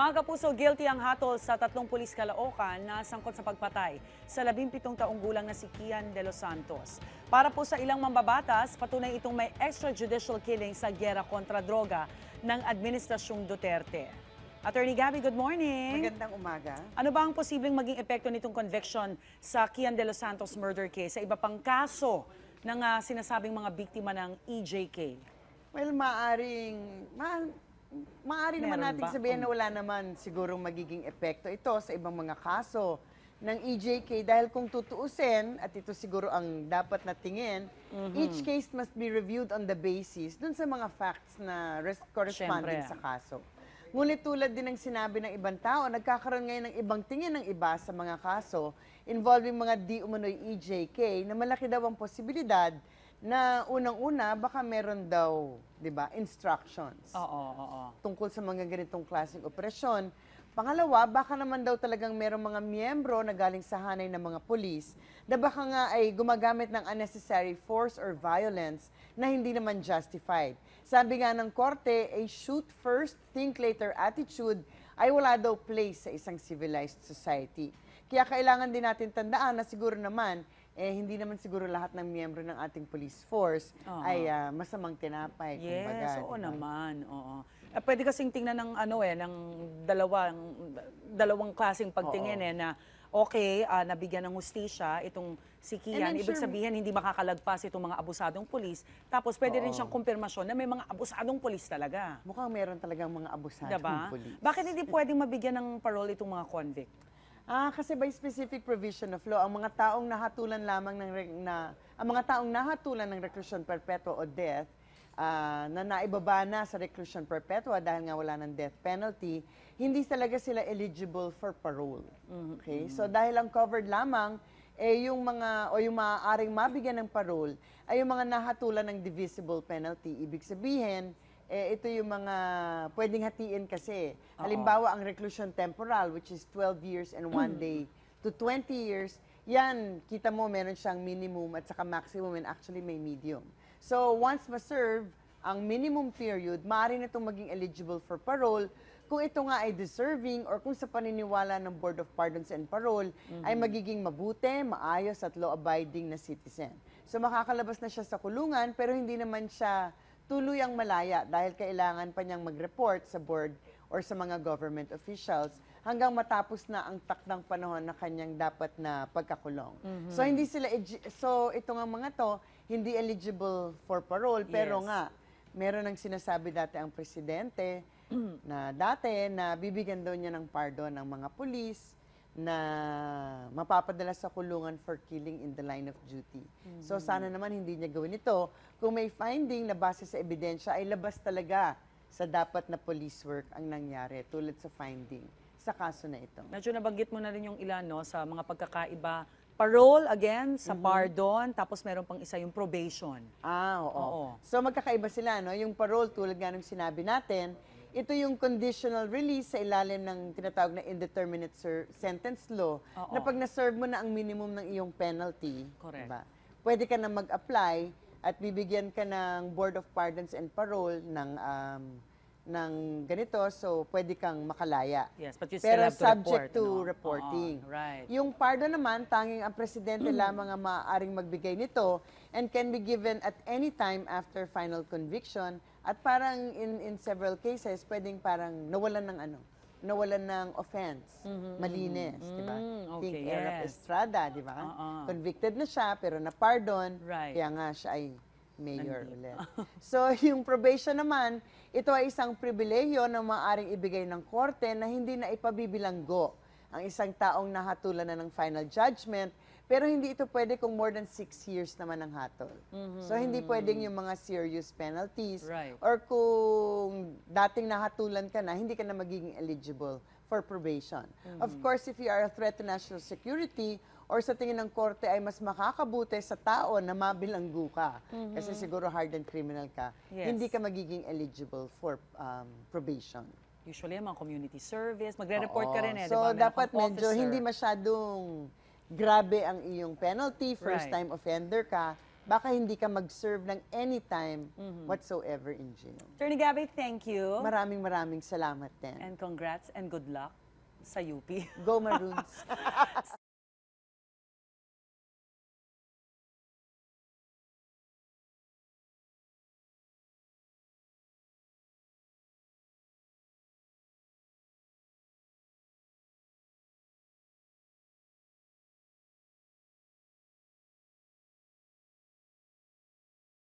Mga kapuso, guilty ang hatol sa tatlong pulis Caloocan na sangkot sa pagpatay sa 17 taong gulang na si Kian De Los Santos. Para po sa ilang mambabatas, patunay itong may extrajudicial killing sa gyera kontra droga ng Administrasyong Duterte. Attorney Gabby, good morning. Magandang umaga. Ano ba ang posibleng maging epekto nitong conviction sa Kian De Los Santos murder case sa iba pang kaso ng ah, sinasabing mga biktima ng EJK? Well, maaring, ma, maaari naman natin ba? sabihin na wala naman siguro magiging epekto ito sa ibang mga kaso ng EJK dahil kung tutuusin, at ito siguro ang dapat na tingin, Mhm. each case must be reviewed on the basis dun sa mga facts na res- corresponding Siyempre. sa kaso. Ngunit tulad din ng sinabi ng ibang tao, nagkakaroon ngayon ng ibang tingin ng iba sa mga kaso involving mga di umano'y EJK na malaki daw ang posibilidad na unang-una baka meron daw, 'di ba, instructions Oo, oo. tungkol sa mga ganitong klaseng operasyon. Pangalawa, baka naman daw talagang merong mga miyembro na galing sa hanay ng mga pulis na baka nga ay gumagamit ng unnecessary force or violence na hindi naman justified. Sabi nga ng korte, a shoot first, think later attitude ay wala daw place sa isang civilized society. Kaya kailangan din natin tandaan na siguro naman, eh, hindi naman siguro lahat ng miyembro ng ating police force Oo. ay ah, masamang tinapay. kumbaga, Yes, oo di ba? naman. Oo. Eh, pwede kasing tingnan ng ano eh, ng dalawang, dalawang klaseng pagtingin eh, na okay, ah, nabigyan ng hustisya itong si Kian. And I'm Ibig sure- sabihin, hindi makakalagpas itong mga abusadong pulis. Tapos pwede rin siyang kumpirmasyon na may mga abusadong pulis talaga. Mukhang meron talagang mga abusadong Diba? pulis. Bakit hindi pwedeng mabigyan ng parole itong mga convict? Ah, kasi by specific provision of law, ang mga taong nahatulan lamang ng re- na ang mga taong nahatulan ng reclusion perpetua o death ah, na naibaba na sa reclusion perpetua dahil nga wala ng death penalty, hindi talaga sila eligible for parole. Okay? So dahil ang covered lamang eh yung mga o yung maaaring mabigyan ng parole ay yung mga nahatulan ng divisible penalty. Ibig sabihin, eh, ito yung mga pwedeng hatiin kasi. Oo. Halimbawa, ang reclusion temporal, which is 12 years and one day to 20 years, yan, kita mo, meron siyang minimum at saka maximum and actually may medium. So, once ma-serve ang minimum period, maaari na itong maging eligible for parole kung ito nga ay deserving or kung sa paniniwala ng Board of Pardons and Parole ay magiging mabuti, maayos at law-abiding na citizen. So makakalabas na siya sa kulungan pero hindi naman siya tuluyang malaya dahil kailangan pa niyang mag-report sa board or sa mga government officials hanggang matapos na ang takdang panahon na kanyang dapat na pagkakulong. So hindi sila so ito nga mga to hindi eligible for parole pero Yes. nga meron ang sinasabi dati ang presidente na dati na bibigyan daw niya ng pardon ng mga pulis na mapapadala sa kulungan for killing in the line of duty. So sana naman hindi niya gawin ito. Kung may finding na base sa ebidensya ay labas talaga sa dapat na police work ang nangyari tulad sa finding sa kaso na ito. Medyo nabanggit mo na rin yung ilan no, sa mga pagkakaiba. Parole again, sa Mm-hmm. pardon, tapos meron pang isa yung probation. Ah, oo. Oo. So magkakaiba sila, no? Yung parole, tulad nga ng sinabi natin, ito yung conditional release sa ilalim ng tinatawag na indeterminate ser- sentence law, Oo. na pag na-serve mo na ang minimum ng iyong penalty, Correct. diba? pwede ka na mag-apply at bibigyan ka ng Board of Pardons and Parole ng um, ng ganito, so pwede kang makalaya. Yes, but you still Pero have to subject report, to no? reporting. Oo, right. Yung pardon naman, tanging ang presidente lamang ang maaaring magbigay nito and can be given at any time after final conviction. At parang in, in several cases, pwedeng parang nawalan ng ano, nawalan ng offense. Malinis, di ba? Mm, Think okay, Erap yes. Estrada, di ba? Oo. Convicted na siya, pero na-pardon. Right. Kaya nga siya ay mayor Nandito. ulit. so, yung probation naman, ito ay isang pribileyo na maaaring ibigay ng korte na hindi na ipabibilanggo ang isang taong nahatulan na ng final judgment, pero hindi ito pwede kung more than six years naman ang hatol. So, hindi pwedeng yung mga serious penalties Right. or kung dating nahatulan ka na, hindi ka na magiging eligible for probation. Of course, if you are a threat to national security or sa tingin ng korte ay mas makakabuti sa tao na mabilanggo ka kasi siguro hardened criminal ka, Yes. hindi ka magiging eligible for um, probation. Usually, mga community service, magre-report ka rin eh, So, ba? Meron dapat medyo officer. hindi masyadong grabe ang iyong penalty, first Right. time offender ka, baka hindi ka mag-serve ng anytime whatsoever in jail. Attorney Gabby, thank you. Maraming maraming salamat din. And congrats and good luck sa UP. Go Maroons!